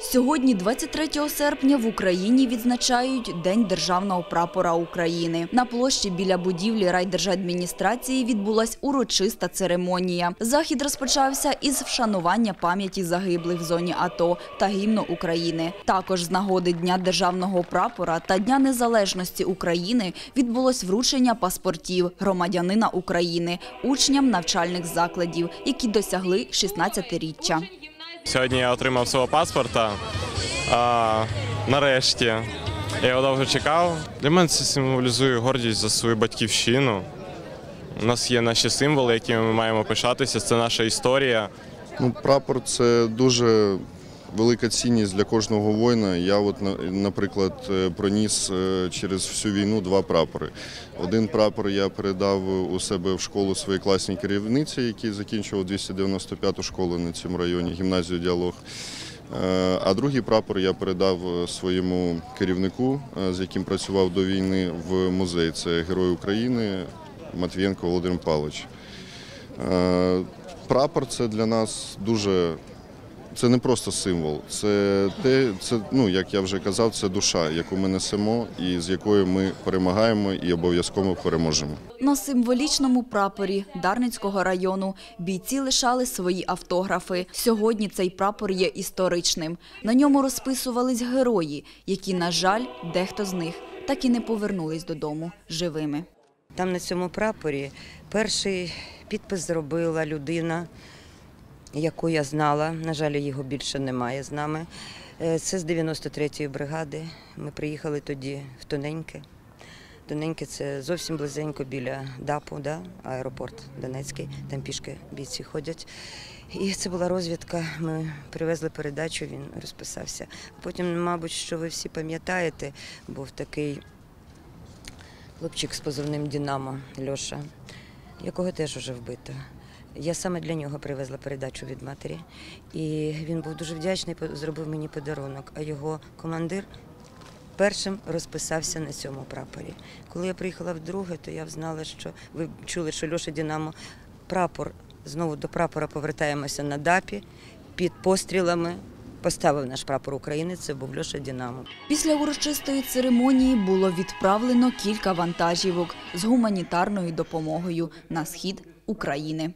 Сьогодні, 23 серпня, в Україні відзначають День державного прапора України. На площі біля будівлі райдержадміністрації відбулась урочиста церемонія. Захід розпочався із вшанування пам'яті загиблих в зоні АТО та гімну України. Також з нагоди Дня державного прапора та Дня незалежності України відбулось вручення паспортів громадянина України учням навчальних закладів, які досягли 16-річчя. Сьогодні я отримав свого паспорта. А, нарешті. Я його довго чекав. Для мене це символізує гордість за свою батьківщину. У нас є наші символи, якими ми маємо пишатися. Це наша історія. Ну, прапор це дуже велика цінність для кожного воїна. Я, от, наприклад, е, проніс е, через всю війну два прапори. Один прапор я передав у себе в школу своїй класній керівниці, який закінчував 295-ту школу на цьому районі, гімназію діалог. Е, А другий прапор я передав своєму керівнику, з яким працював до війни в музей. Це Герой України Матвієнко Володимир Павлович. Прапор це для нас дуже. Це не просто символ, це те, це ну як я вже казав, це душа, яку ми несемо, і з якою ми перемагаємо і обов'язково переможемо. На символічному прапорі Дарницького району бійці лишали свої автографи. Сьогодні цей прапор є історичним. На ньому розписувались герої, які, на жаль, дехто з них так і не повернулись додому живими. Там на цьому прапорі перший підпис зробила людина, яку я знала. На жаль, його більше немає з нами. Е, Це з 93-ї бригади. Ми приїхали тоді в Тоненьке. Тоненьке це зовсім близенько біля ДАПу, да? аеропорт Донецький, там пішки бійці ходять. І це була розвідка. Ми привезли передачу, він розписався. Потім, мабуть, що ви всі пам'ятаєте, був такий хлопчик з позивним Дінамо Льоша, якого теж уже вбито. Я саме для нього привезла передачу від матері, і він був дуже вдячний, зробив мені подарунок. А його командир першим розписався на цьому прапорі. Коли я приїхала вдруге, то я знала, що ви чули, що Льоша Дінамо прапор знову до прапора повертаємося на ДАПі під пострілами. Поставив наш прапор України. Це був Льоша Дінамо. Після урочистої церемонії було відправлено кілька вантажівок з гуманітарною допомогою на схід України.